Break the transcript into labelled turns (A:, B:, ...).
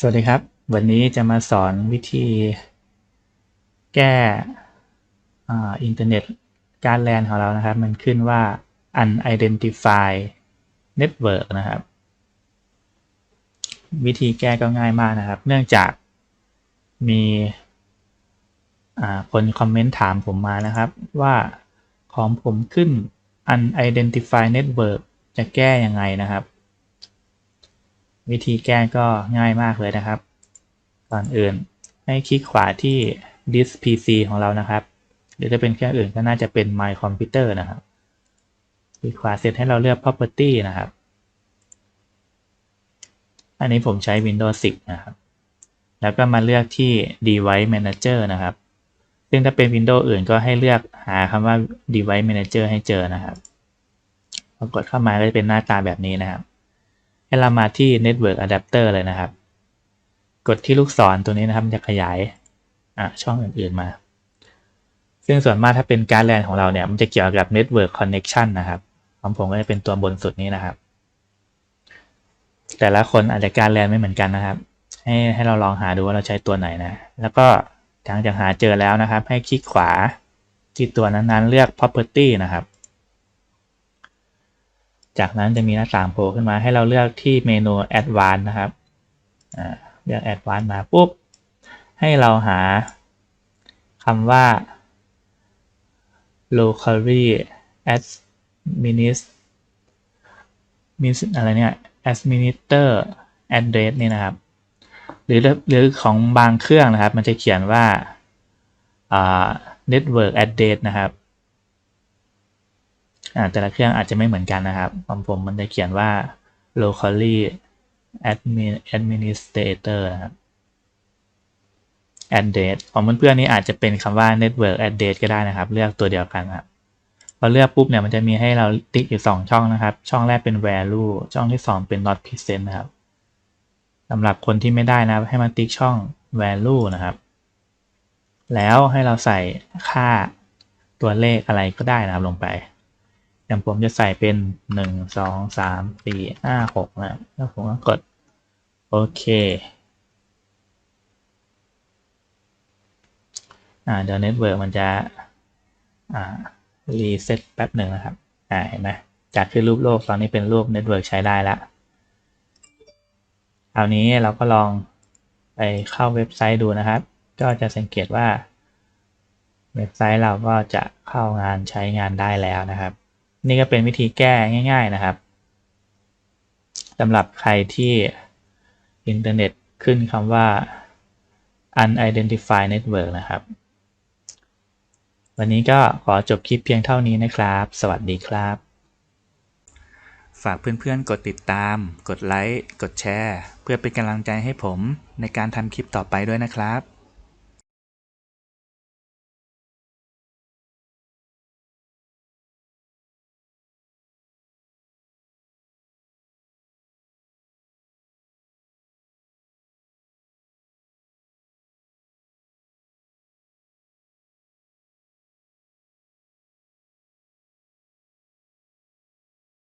A: สวัสดีครับ วันนี้จะมาสอนวิธีแก้อ่าอินเทอร์เน็ตการแลนของเรานะครับ มันขึ้นว่า unidentified network นะครับ วิธีแก้ก็ง่ายมากนะครับ เนื่องจากมีคนคอมเมนต์ถามผมมานะครับ ว่าของผมขึ้น unidentified network จะแก้ยังไงนะครับ วิธีแก้ก็ง่ายมากเลยนะครับ ก่อนอื่นให้คลิกขวาที่ disk PC ของเรานะครับ หรือจะเป็นเครื่องอื่นก็น่าจะเป็น my computer นะครับ คลิกขวาเสร็จให้เราเลือก property นะครับ อันนี้ผมใช้ Windows 10 นะครับ แล้วก็มาเลือกที่ device manager นะครับ ซึ่งถ้าเป็น Windows อื่นก็ให้เลือกหาคำว่า device manager ให้เจอนะครับพอกดเข้ามาก็จะเป็นหน้าตาแบบนี้นะครับ ให้เรามาที่ Network Adapter เลยนะครับ กดที่ลูกศรตัวนี้นะครับจะขยายช่องอื่นๆมา ซึ่งส่วนมากถ้าเป็นการแลนของเราเนี่ย มันจะเกี่ยวกับ Network Connection นะครับของผมก็จะเป็นตัวบนสุดนี้นะครับ แต่ละคนอาจจะการแลนไม่เหมือนกันนะครับ ให้ให้เราลองหาดูว่าเราใช้ตัวไหนนะ แล้วก็หลังจากหาเจอแล้วนะครับ ให้คลิกขวาที่ตัวนั้นๆเลือก Property นะครับ จากนั้นจะมีหน้าต่างโผล่ขึ้นมาให้เราเลือกที่เมนู Advanced นะครับเลือก Advanced มาปุ๊บ ให้เราหาคำว่า locally administer อะไรเนี่ย administer address นี่นะครับ หรือหรือของบางเครื่องนะครับ มันจะเขียนว่า network address นะครับ แต่ละเครื่องอาจจะไม่เหมือนกันนะครับของผมมันจะเขียนว่า locally administrator นะครับ address ของเพื่อนๆนี่อาจจะเป็นคำว่า network address ก็ได้นะครับ เลือกตัวเดียวกันครับพอเลือกปุ๊บเนี่ยมันจะมีให้เราติ๊กอยู่ 2 ช่องนะครับ ช่องแรกเป็น value ช่องที่ 2 เป็น not present นะครับสำหรับคนที่ไม่ได้นะให้มันติ๊กช่อง value นะครับ แล้วให้เราใส่ค่าตัวเลขอะไรก็ได้นะครับลงไป อย่างผมจะใส่เป็นหนึ่งสองสามสี่ห้าหกนะแล้วผมก็กด โอเคอ่าเดี๋ยวเน็ตเวิร์กมันจะอ่ารีเซ็ตแป๊บหนึ่งนะครับอ่าเห็นไหมจากที่รูปโลกตอนนี้เป็นรูปเน็ตเวิร์กใช้ได้แล้วคราวนี้เราก็ลองไปเข้าเว็บไซต์ดูนะครับ ก็จะสังเกตว่า เว็บไซต์เราก็จะเข้างานใช้งานได้แล้วนะครับ นี่ก็เป็นวิธีแก้ง่าย ๆนะครับสำหรับใครที่อินเทอร์เน็ตขึ้นคำว่า unidentified network นะครับ วันนี้ก็ขอจบคลิปเพียงเท่านี้นะครับ สวัสดีครับ ฝากเพื่อนๆ กดติดตาม กดไลค์ กดแชร์ เพื่อเป็นกำลังใจให้ผมในการทำคลิปต่อไปด้วยนะครับ